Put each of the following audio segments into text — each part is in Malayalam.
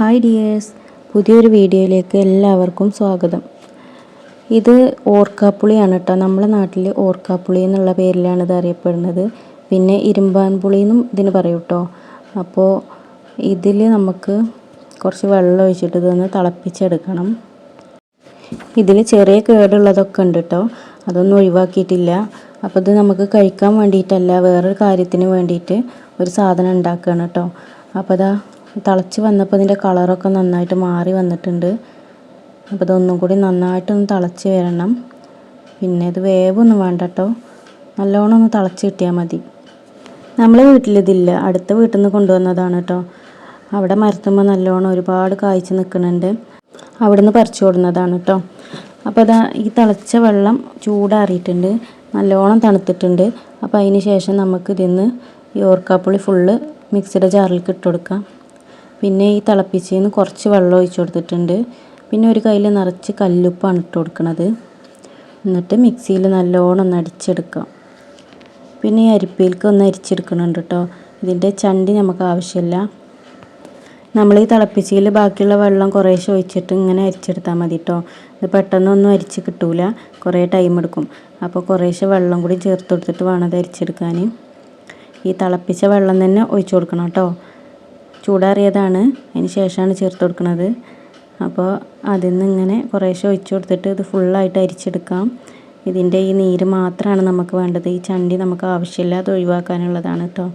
ഹായ് ഡിയേഴ്സ് പുതിയൊരു വീഡിയോയിലേക്ക് എല്ലാവർക്കും സ്വാഗതം. ഇത് ഓർക്കാപ്പുളിയാണ് കേട്ടോ. നമ്മുടെ നാട്ടിൽ ഓർക്കാപ്പുളി എന്നുള്ള പേരിലാണ് ഇത് അറിയപ്പെടുന്നത്. പിന്നെ ഇരുമ്പാൻ പുളി എന്നും ഇതിന് പറയും കേട്ടോ. അപ്പോൾ ഇതിൽ നമുക്ക് കുറച്ച് വെള്ളം ഒഴിച്ചിട്ട് ഇതൊന്ന് തിളപ്പിച്ചെടുക്കണം. ഇതിൽ ചെറിയ കേടുള്ളതൊക്കെ ഉണ്ട് കേട്ടോ. അതൊന്നും ഒഴിവാക്കിയിട്ടില്ല. അപ്പോൾ ഇത് നമുക്ക് കഴിക്കാൻ വേണ്ടിയിട്ടല്ല വേറൊരു കാര്യത്തിന് വേണ്ടിയിട്ട് ഒരു സാധനം ഉണ്ടാക്കുകയാണ് കേട്ടോ. അപ്പോൾ അതാ തിളച്ച് വന്നപ്പോൾ ഇതിന്റെ കളറൊക്കെ നന്നായിട്ട് മാറി വന്നിട്ടുണ്ട്. അപ്പോൾ ഇതൊന്നും കൂടി നന്നായിട്ടൊന്ന് തിളച്ച് വരണം. പിന്നെ ഇത് വേവൊന്നും വേണ്ട കേട്ടോ നല്ലോണം ഒന്ന് തിളച്ച് കിട്ടിയാൽ മതി. നമ്മളെ വീട്ടിലിതില്ല അടുത്ത വീട്ടിൽ നിന്ന് കൊണ്ടുവന്നതാണ് കേട്ടോ അവിടെ മരത്തുമ്പോൾ നല്ലോണം ഒരുപാട് കായ്ച്ച് നിൽക്കുന്നുണ്ട്. അവിടെ നിന്ന് പറിച്ചു കൊടുന്നതാണ് കേട്ടോ അപ്പോൾ അതാ ഈ തിളച്ച വെള്ളം ചൂടാറിയിട്ടുണ്ട്. നല്ലോണം തണുത്തിട്ടുണ്ട്. അപ്പോൾ അതിന് ശേഷം നമുക്ക് ഇതിന്ന് ഈ ഓർക്കാപ്പുളി ഫുള്ള് മിക്സിയുടെ ജാറിലേക്ക് ഇട്ട് കൊടുക്കാം. പിന്നെ ഈ തിളപ്പിച്ചതിന് കുറച്ച് വെള്ളം ഒഴിച്ചു കൊടുത്തിട്ടുണ്ട്. പിന്നെ ഒരു കയ്യിൽ നിറച്ച് കല്ലുപ്പാണ് ഇട്ട് കൊടുക്കുന്നത് എന്നിട്ട് മിക്സിയിൽ നല്ലോണം ഒന്ന് അടിച്ചെടുക്കാം. പിന്നെ ഈ അരിപ്പയിലേക്ക് ഒന്ന് അരിച്ചെടുക്കുന്നുണ്ട് കേട്ടോ. ഇതിന്റെ ചണ്ടി നമുക്ക് ആവശ്യമില്ല. നമ്മൾ ഈ തിളപ്പിച്ചതിൽ ബാക്കിയുള്ള വെള്ളം കുറേശ്ശെ ഒഴിച്ചിട്ട് ഇങ്ങനെ അരിച്ചെടുത്താൽ മതി കേട്ടോ. ഇത് പെട്ടെന്നൊന്നും അരിച്ച് കിട്ടൂല. കുറേ ടൈം എടുക്കും. അപ്പോൾ കുറേശ്ശെ വെള്ളം കൂടി ചേർത്ത് കൊടുത്തിട്ട് വേണം അത് അരിച്ചെടുക്കാൻ. ഈ തിളപ്പിച്ച വെള്ളം തന്നെ ഒഴിച്ചു കൊടുക്കണം കേട്ടോ. ചൂടാറിയതാണ്. അതിന് ശേഷമാണ് ചേർത്ത് കൊടുക്കുന്നത്. അപ്പോൾ അതിൽ നിന്ന് ഇങ്ങനെ കുറേശ്ശെ ഒഴിച്ചു കൊടുത്തിട്ട് ഇത് ഫുള്ളായിട്ട് അരിച്ചെടുക്കാം. ഇതിന്റെ ഈ നീര് മാത്രമാണ് നമുക്ക് വേണ്ടത്. ഈ ചണ്ടി നമുക്ക് ആവശ്യമില്ല അത് ഒഴിവാക്കാനുള്ളതാണ് കേട്ടോ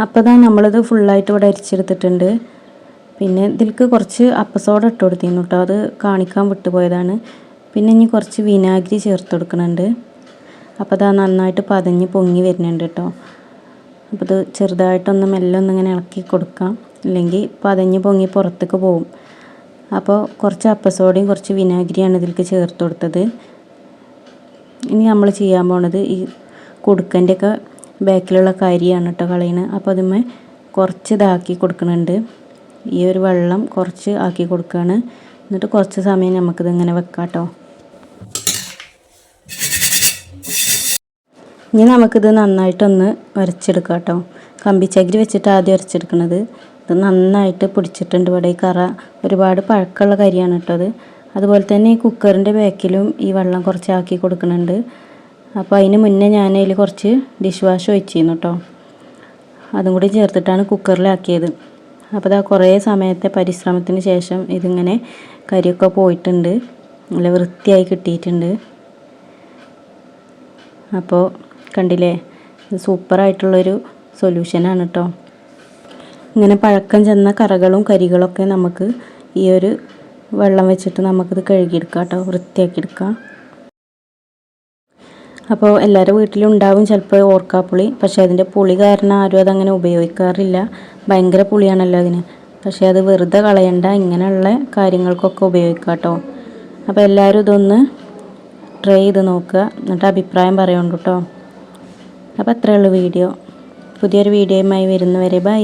അപ്പോൾ തന്നെ നമ്മളിത് ഫുള്ളായിട്ട് ഇവിടെ അരിച്ചെടുത്തിട്ടുണ്ട്. പിന്നെ ഇതിലേക്ക് കുറച്ച് അപ്പസോഡ ഇട്ട് കൊടുത്തിരുന്നു കേട്ടോ അത് കാണിക്കാൻ വിട്ടുപോയതാണ്. പിന്നെ ഇനി കുറച്ച് വിനാഗിരി ചേർത്ത് കൊടുക്കുന്നുണ്ട് അപ്പോൾ അത് നന്നായിട്ട് പതഞ്ഞ് പൊങ്ങി വരുന്നുണ്ട് കേട്ടോ അപ്പോൾ ഇത് ചെറുതായിട്ടൊന്ന് മെല്ലെ ഒന്ന് ഇങ്ങനെ ഇളക്കി കൊടുക്കാം. അല്ലെങ്കിൽ പതഞ്ഞ് പൊങ്ങി പുറത്തേക്ക് പോകും അപ്പോൾ കുറച്ച് അപ്പസോഡയും കുറച്ച് വിനാഗിരിയാണ് ഇതിലേക്ക് ചേർത്ത് കൊടുത്തത്. ഇനി നമ്മൾ ചെയ്യാൻ പോണത് ഈ കുടുക്കന്റെയൊക്കെ ബാക്കിലുള്ള കരിയാണ് കേട്ടോ കളയുന്നത് അപ്പോൾ അതിന്മേ കുറച്ച് ഇതാക്കി കൊടുക്കുന്നുണ്ട് ഈ ഒരു വെള്ളം കുറച്ച് ആക്കി കൊടുക്കുകയാണ് എന്നിട്ട് കുറച്ച് സമയം നമുക്കിത് ഇങ്ങനെ വെക്കാം കേട്ടോ ഇനി നമുക്കിത് നന്നായിട്ടൊന്ന് വരച്ചെടുക്കാം കേട്ടോ കമ്പിച്ചകിരി വെച്ചിട്ട് ആദ്യം വരച്ചെടുക്കണത്. ഇത് നന്നായിട്ട് പിടിച്ചിട്ടുണ്ട് ഇവിടെ ഈ കറ. ഒരുപാട് പഴക്കമുള്ള കരിയാണ് കേട്ടോ അത്. അതുപോലെ തന്നെ ഈ കുക്കറിന്റെ ബാക്കിലും ഈ വെള്ളം കുറച്ച് ആക്കി കൊടുക്കുന്നുണ്ട് അപ്പോൾ അതിന് മുന്നേ ഞാൻ അതിൽ കുറച്ച് ഡിഷ് വാഷ് ഒഴിച്ചിരുന്നു കേട്ടോ അതും കൂടി ചേർത്തിട്ടാണ് കുക്കറിലാക്കിയത് അപ്പോൾ ഇതാ കുറേ സമയത്തെ പരിശ്രമത്തിന് ശേഷം ഇതിങ്ങനെ കരിയൊക്കെ പോയിട്ടുണ്ട്. നല്ല വൃത്തിയായി കിട്ടിയിട്ടുണ്ട്. അപ്പോൾ കണ്ടില്ലേ സൂപ്പറായിട്ടുള്ളൊരു സൊല്യൂഷനാണ് കേട്ടോ ഇങ്ങനെ പഴക്കം ചെന്ന കറകളും കരികളൊക്കെ നമുക്ക് ഈ ഒരു വെള്ളം വെച്ചിട്ട് നമുക്കിത് കഴുകിയെടുക്കാം കേട്ടോ വൃത്തിയാക്കിയെടുക്കാം. അപ്പോൾ എല്ലാവരുടെ വീട്ടിലുണ്ടാവും ചിലപ്പോൾ ഓർക്കാപ്പുളി. പക്ഷേ അതിന്റെ പുളി കാരണം ആരും അതങ്ങനെ ഉപയോഗിക്കാറില്ല. ഭയങ്കര പുളിയാണല്ലോ അതിന്. പക്ഷേ അത് വെറുതെ കളയണ്ട. ഇങ്ങനെയുള്ള കാര്യങ്ങൾക്കൊക്കെ ഉപയോഗിക്കാം കേട്ടോ അപ്പോൾ എല്ലാവരും ഇതൊന്ന് ട്രൈ ചെയ്ത് നോക്കുക. എന്നിട്ട് അഭിപ്രായം പറയുന്നുണ്ട് കേട്ടോ അപ്പോൾ അത്രയേ ഉള്ളൂ വീഡിയോ. പുതിയൊരു വീഡിയോയുമായി വരുന്നവരെ ബൈ.